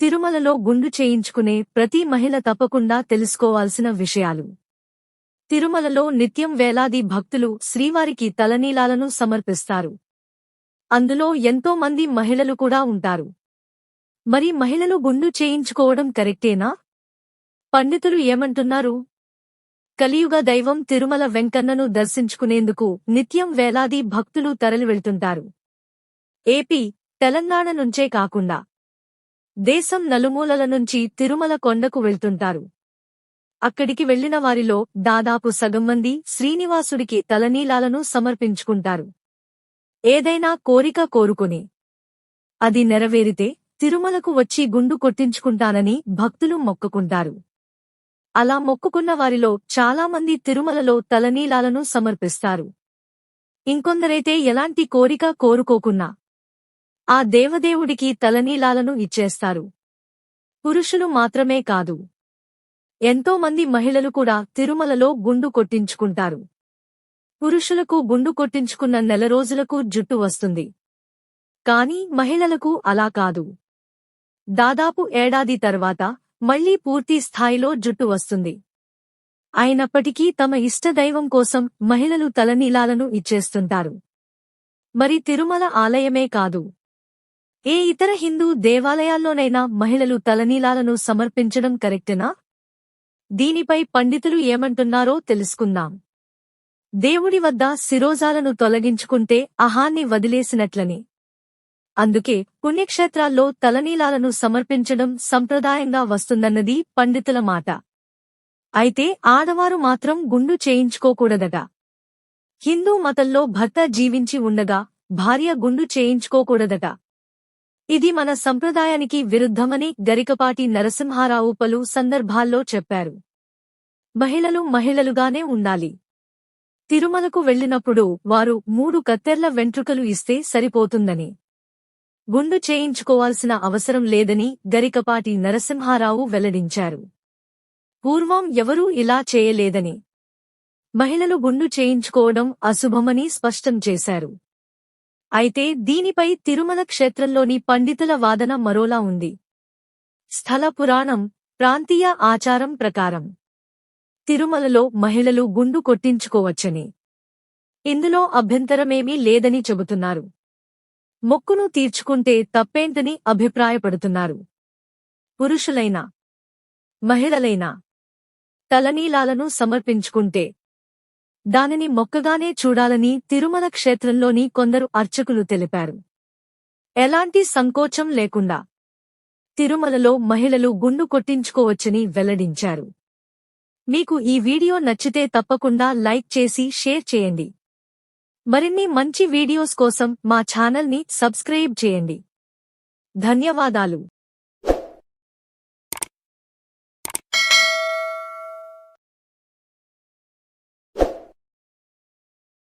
తిరుమలలో గుండు చేయించుకునే ప్రతి మహిళ తప్పకుండా తెలుసుకోవాల్సిన విషయాలు. తిరుమలలో నిత్యం వేలాది భక్తులు శ్రీవారికి తలనీలాలను సమర్పిస్తారు. అందులో ఎంతో మంది మహిళలు కూడా ఉంటారు. మరి మహిళలు గుండు చేయించుకోవడం కరెక్టేనా? పండితులు ఏమంటున్నారు? కలియుగ దైవం తిరుమల వెంకన్నను దర్శించుకునేందుకు నిత్యం వేలాది భక్తులు తరలివెళ్తుంటారు. ఏపీ తెలంగాణ నుంచే కాకుండా దేశం నలుమూలల నుంచి తిరుమల కొండకు వెళ్తుంటారు. అక్కడికి వెళ్ళిన వారిలో దాదాపు సగం మంది శ్రీనివాసుడికి తలనీలాలను సమర్పించుకుంటారు. ఏదైనా కోరిక కోరుకుని అది నెరవేరితే తిరుమలకు వచ్చి గుండు కొట్టించుకుంటానని భక్తులు మొక్కుకుంటారు. అలా మొక్కుకున్న వారిలో చాలామంది తిరుమలలో తలనీలాలను సమర్పిస్తారు. ఇంకొందరైతే ఎలాంటి కోరిక కోరుకోకున్నా ఆ దేవదేవుడికి తలనీలాలను ఇచ్చేస్తారు. పురుషులు మాత్రమే కాదు. ఎంతో మంది మహిళలు కూడా తిరుమలలో గుండు కొట్టించుకుంటారు. పురుషులకు గుండు కొట్టించుకున్న నెల రోజులకు జుట్టు వస్తుంది. కాని మహిళలకు అలా కాదు. దాదాపు ఏడాది తర్వాత మళ్ళీ పూర్తి స్థాయిలో జుట్టు వస్తుంది. అయినప్పటికీ తమ ఇష్టదైవం కోసం మహిళలు తలనీలాలను ఇచ్చేస్తుంటారు. మరి తిరుమల ఆలయమే కాదు. ఏ ఇతర హిందూ దేవాలయాల్లోనైనా మహిళలు తలనీలాలను సమర్పించడం కరెక్టేనా? దీనిపై పండితులు ఏమంటున్నారో తెలుసుకుందాం. దేవుడి వద్ద శిరోజాలను తొలగించుకుంటే అహాన్ని వదిలేసినట్లని. అందుకే పుణ్యక్షేత్రాల్లో తలనీలాలను సమర్పించడం సంప్రదాయంగా వస్తుందన్నది పండితుల మాట. అయితే ఆడవారు మాత్రం గుండు చేయించుకోకూడదట. హిందూ మతంలో భర్త జీవించి ఉండగా భార్య గుండు చేయించుకోకూడదట. ఇది మన సంప్రదాయానికి విరుద్ధమని గరికపాటి నరసింహారావు పలు సందర్భాల్లో చెప్పారు. మహిళలు మహిళలుగానే ఉండాలి. తిరుమలకు వెళ్ళినప్పుడు వారు మూడు కత్తెర్ల వెంట్రుకలు ఇస్తే సరిపోతుందని. గుండు చేయించుకోవాల్సిన అవసరం లేదని గరికపాటి నరసింహారావు వెల్లడించారు. పూర్వం ఎవరూ ఇలా చేయలేదని. మహిళలు గుండు చేయించుకోవడం అశుభమని స్పష్టం చేశారు. అయితే దీనిపై తిరుమల క్షేత్రంలోని పండితుల వాదన మరోలా ఉంది. స్థల పురాణం ప్రాంతీయ ఆచారం ప్రకారం. తిరుమలలో మహిళలు గుండు కొట్టించుకోవచ్చని. ఇందులో అభ్యంతరమేమీ లేదని చెబుతున్నారు. మొక్కును తీర్చుకుంటే తప్పేంటని అభిప్రాయపడుతున్నారు. పురుషులైనా మహిళలైనా తలనీలాలను సమర్పించుకుంటే దానిని మొక్కగానే చూడాలని తిరుమల క్షేత్రంలోని కొందరు అర్చకులు తెలిపారు. ఎలాంటి సంకోచం లేకుండా తిరుమలలో మహిళలు గుండు కొట్టించుకోవచ్చని వెల్లడించారు. మీకు ఈ వీడియో నచ్చితే తప్పకుండా లైక్ చేసి షేర్ చేయండి. మరిన్ని మంచి వీడియోస్ కోసం మా ఛానల్ని సబ్స్క్రైబ్ చేయండి. ధన్యవాదాలు.